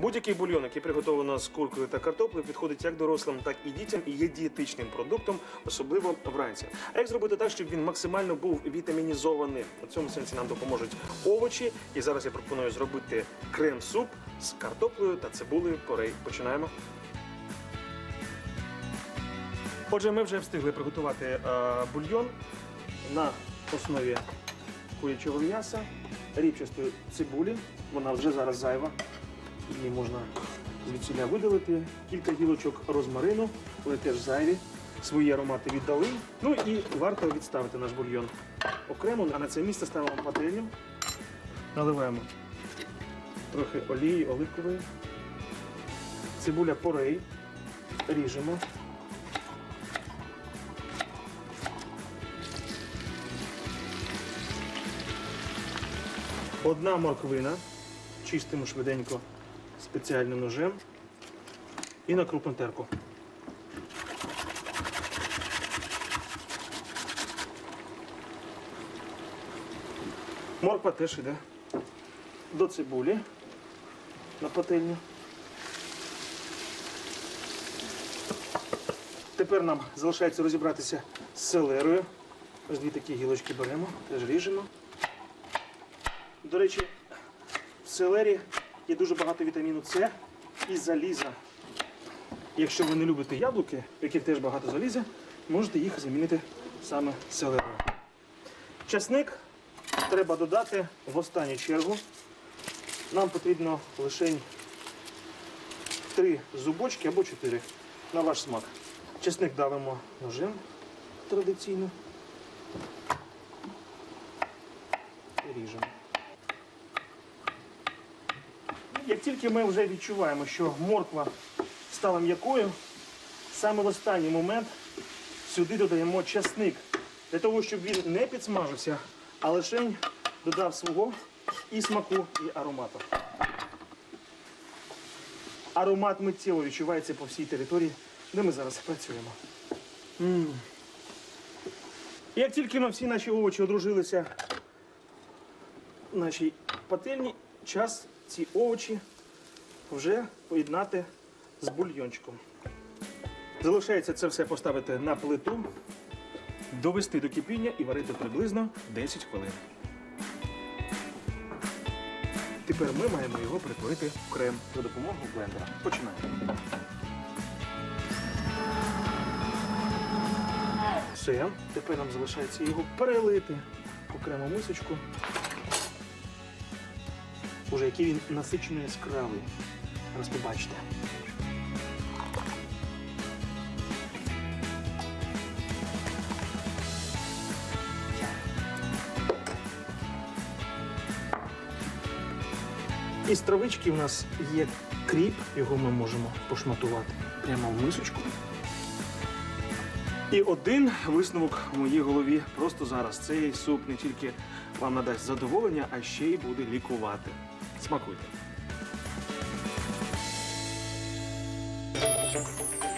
Будь-який бульйон, який приготовлено з куркою та картоплею, підходить як дорослим, так і дітям і є дієтичним продуктом, особливо вранці. А як зробити так, щоб він максимально був вітамінізований? У цьому сенсі нам допоможуть овочі. І зараз я пропоную зробити крем-суп з картоплею та цибулею порей. Починаємо. Отже, ми вже встигли приготувати е, бульйон на основі курячого м'яса, ріпчастої цибулі. Вона вже зараз зайва. Її можна звідсіля видалити. Кілька гілочок розмарину, вони теж зайві. Свої аромати віддали. Ну і варто відставити наш бульйон окремо, а на це місце ставимо пательню. Наливаємо трохи олії оливкової. Цибуля порей. Ріжемо. Одна морквина. Чистимо швиденько спеціальним ножем і на крупну терку. Морква теж йде до цибулі на пательню. Тепер нам залишається розібратися з селерою. Ось дві такі гілочки беремо, теж ріжемо. До речі, в селері є дуже багато вітаміну С і заліза. Якщо ви не любите яблуки, в яких теж багато заліза, можете їх замінити саме селерою. Часник треба додати в останню чергу. Нам потрібно лише 3 зубочки або 4 на ваш смак. Часник давимо ножем традиційно. І ріжемо. Як тільки ми вже відчуваємо, що морква стала м'якою, саме в останній момент сюди додаємо часник. Для того, щоб він не підсмажився, а лише додав свого і смаку, і аромату. Аромат миттєво відчувається по всій території, де ми зараз працюємо. М. Як тільки ми всі наші овочі одружилися в нашій пательні, час ці овочі вже поєднати з бульйончиком. Залишається це все поставити на плиту, довести до кипіння і варити приблизно 10 хвилин. Тепер ми маємо його перетворити в крем за допомогою блендера. Починаємо. Все, тепер нам залишається його перелити в окрему мисочку. Уже який він насичено яскравий. Зараз побачите. Із травички у нас є кріп, його ми можемо пошматувати прямо в мисочку. І один висновок в моїй голові просто зараз. Цей суп не тільки вам надасть задоволення, а ще й буде лікувати. Смакуйте. Thank you.